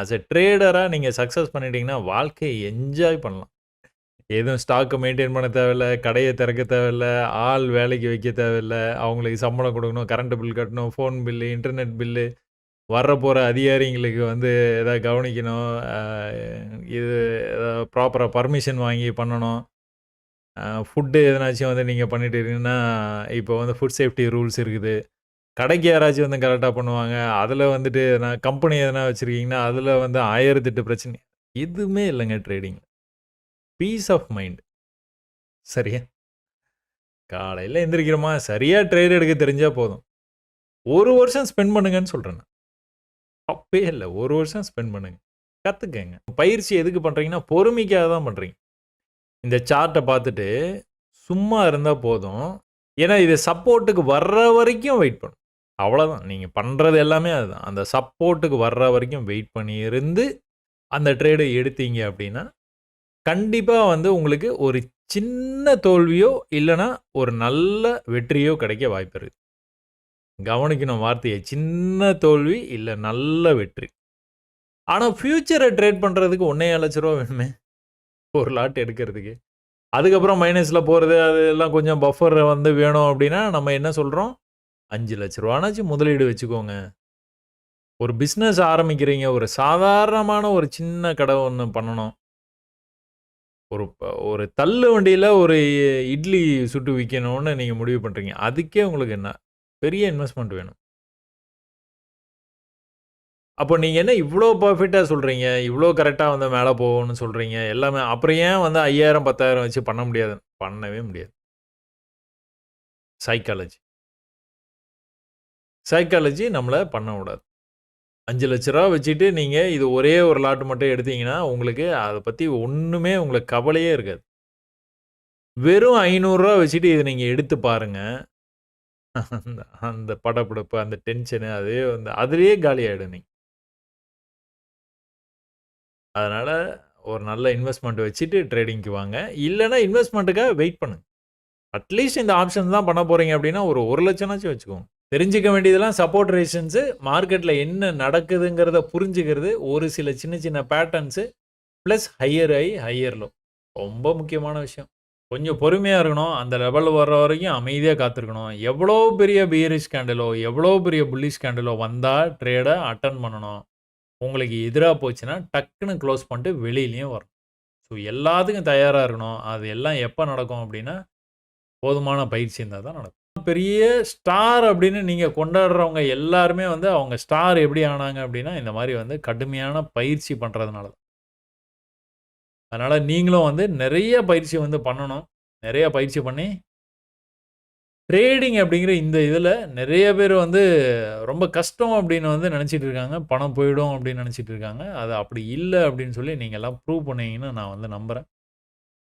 As a ட்ரேடராக நீங்கள் success பண்ணிட்டீங்கன்னா, வாழ்க்கையை என்ஜாய் பண்ணலாம். எதுவும் ஸ்டாக்கை மெயின்டெயின் பண்ண தேவையில்ல. கடையை திறக்க தேவையில்ல. ஆள் வேலைக்கு வைக்க தேவையில்ல. அவங்களுக்கு சம்பளம் கொடுக்கணும் கரண்ட் பில் கட்டணும். ஃபோன் பில்லு, இன்டர்நெட் பில்லு, வர போகிற அதிகாரிங்களுக்கு வந்து எதாவது கவனிக்கணும். இது எதாவது ப்ராப்பராக பர்மிஷன் வாங்கி பண்ணணும். ஃபுட்டு எதனாச்சும் வந்து நீங்கள் பண்ணிட்டு இருக்கீங்கன்னா, இப்போ வந்து ஃபுட் சேஃப்டி ரூல்ஸ் இருக்குது. கடைக்கு யாராச்சும் வந்து கரெக்டாக பண்ணுவாங்க. அதில் வந்துட்டு நான் கம்பெனி எதனா வச்சுருக்கீங்கன்னா அதில் வந்து 1008 பிரச்சனை. எதுவுமே இல்லைங்க ட்ரேடிங். Piece of mind. சரியா? காலையில் எந்திரிக்கிறோமா, சரியாக ட்ரேட் எடுக்க தெரிஞ்சால் போதும். ஒரு வருஷம் ஸ்பெண்ட் பண்ணுங்கன்னு சொல்கிறேன் நான். தப்பே இல்லை ஒரு வருஷம் ஸ்பெண்ட் பண்ணுங்க. கற்றுக்கங்க பயிற்சி எதுக்கு பண்ணுறீங்கன்னா பொறுமைக்காக தான் பண்ணுறீங்க இந்த சார்ட்டை பார்த்துட்டு சும்மா இருந்தால் போதும். ஏன்னா இது சப்போர்ட்டுக்கு வர்ற வரைக்கும் வெயிட் பண்ணும் அவ்வளோதான். நீங்கள் பண்ணுறது எல்லாமே அதுதான். அந்த சப்போர்ட்டுக்கு வர்ற வரைக்கும் வெயிட் பண்ணி இருந்து, அந்த ட்ரேடு எடுத்தீங்க அப்படின்னா கண்டிப்பாக வந்து உங்களுக்கு ஒரு சின்ன தோல்வியோ, இல்லைன்னா ஒரு நல்ல வெற்றியோ கிடைக்க வாய்ப்பு இருக்குது கவனிக்கணும் வார்த்தையை சின்ன தோல்வி, இல்லை நல்ல வெற்றி. ஆனால் ஃப்யூச்சரை ட்ரேட் பண்ணுறதுக்கு ஒன்றே லட்ச ரூபா வேணுமே! ஒரு லாட் எடுக்கிறதுக்கு. அதுக்கப்புறம் மைனஸில் போகிறது அது எல்லாம் கொஞ்சம் பஃபர் வந்து வேணும் அப்படின்னா நம்ம என்ன சொல்கிறோம் அஞ்சு லட்ச ரூபானாச்சும் முதலீடு வச்சுக்கோங்க. ஒரு பிஸ்னஸ் ஆரம்பிக்கிறீங்க. ஒரு சாதாரணமான ஒரு சின்ன கடை ஒன்று பண்ணணும். ஒரு ப ஒரு தள்ளு வண்டியில் ஒரு இட்லி சுட்டு விற்கணும்னு நீங்கள் முடிவு பண்ணுறீங்க அதுக்கே உங்களுக்கு என்ன பெரிய இன்வெஸ்ட்மெண்ட் வேணும். அப்போ நீங்கள் என்ன இவ்வளோ பர்ஃபெக்டாக சொல்கிறீங்க இவ்வளோ கரெக்டாக வந்து மேலே போகணும்னு சொல்கிறீங்க எல்லாமே அப்புறம் ஏன் வந்து 5,000, 10,000 வச்சு பண்ண முடியாது? பண்ணவே முடியாது. சைக்காலஜி. சைக்காலஜி நம்மளை பண்ண விடாது. ரூ. 5,00,000 வச்சுட்டு நீங்கள் இது ஒரே ஒரு லாட்டு மட்டும் எடுத்தீங்கன்னா, உங்களுக்கு அதை பற்றி ஒன்றுமே உங்களுக்கு கவலையே இருக்காது. வெறும் ஐநூறுரூவா வச்சுட்டு இதை நீங்கள் எடுத்து பாருங்கள் அந்த அந்த படப்பிடிப்பு அந்த டென்ஷனு அதே வந்து அதுலேயே காலியாகிடும் நீங்கள் அதனால் ஒரு நல்ல இன்வெஸ்ட்மெண்ட் வச்சுட்டு ட்ரேடிங்க்கு வாங்க. இல்லைன்னா இன்வெஸ்ட்மெண்ட்டுக்காக வெயிட் பண்ணுங்க. அட்லீஸ்ட் இந்த ஆப்ஷன்ஸ் தான் பண்ண போகிறீங்க அப்படின்னா ஒரு 1,00,000 வச்சுக்கோங்க. தெரிஞ்சுக்க வேண்டியதெல்லாம் சப்போர்ட் ரேஷன்ஸு மார்க்கெட்டில் என்ன நடக்குதுங்கிறத புரிஞ்சுக்கிறது, ஒரு சில சின்ன சின்ன patterns plus higher high, higher low. ரொம்ப முக்கியமான விஷயம். கொஞ்சம் பொறுமையாக இருக்கணும். அந்த லெவல் வர்ற வரைக்கும் அமைதியாக காத்திருக்கணும். எவ்வளோ பெரிய பியரிஷ் கேண்டிலோ, எவ்வளோ பெரிய புல்லிஷ் கேண்டிலோ வந்தால் ட்ரேடை அட்டன் பண்ணணும். உங்களுக்கு எதிராக போச்சுன்னா, டக்குன்னு க்ளோஸ் பண்ணிட்டு வெளியிலையும் வரணும். ஸோ எல்லாத்துக்கும் தயாராக இருக்கணும். அது எல்லாம் எப்போ நடக்கும் அப்படின்னா போதுமான பயிற்சி இருந்தால் தான் நடக்கும். பெரிய ஸ்டார் அப்படின்னு நீங்கள் கொண்டாடுறவங்க எல்லாருமே வந்து அவங்க ஸ்டார் எப்படி ஆனாங்க அப்படின்னா இந்த மாதிரி வந்து கடுமையான பயிற்சி பண்ணுறதுனால தான். அதனால் நீங்களும் வந்து நிறைய பயிற்சி வந்து பண்ணணும். நிறைய பயிற்சி பண்ணி ட்ரேடிங் அப்படிங்கிற இந்த இதில் நிறைய பேர் வந்து ரொம்ப கஷ்டம் அப்படின்னு வந்து நினச்சிட்டு இருக்காங்க. பணம் போயிடும் அப்படின்னு நினச்சிட்டு இருக்காங்க. அது அப்படி இல்லை அப்படின்னு சொல்லி நீங்கள் எல்லாம் ப்ரூவ் பண்ணீங்கன்னு நான் வந்து நம்புகிறேன்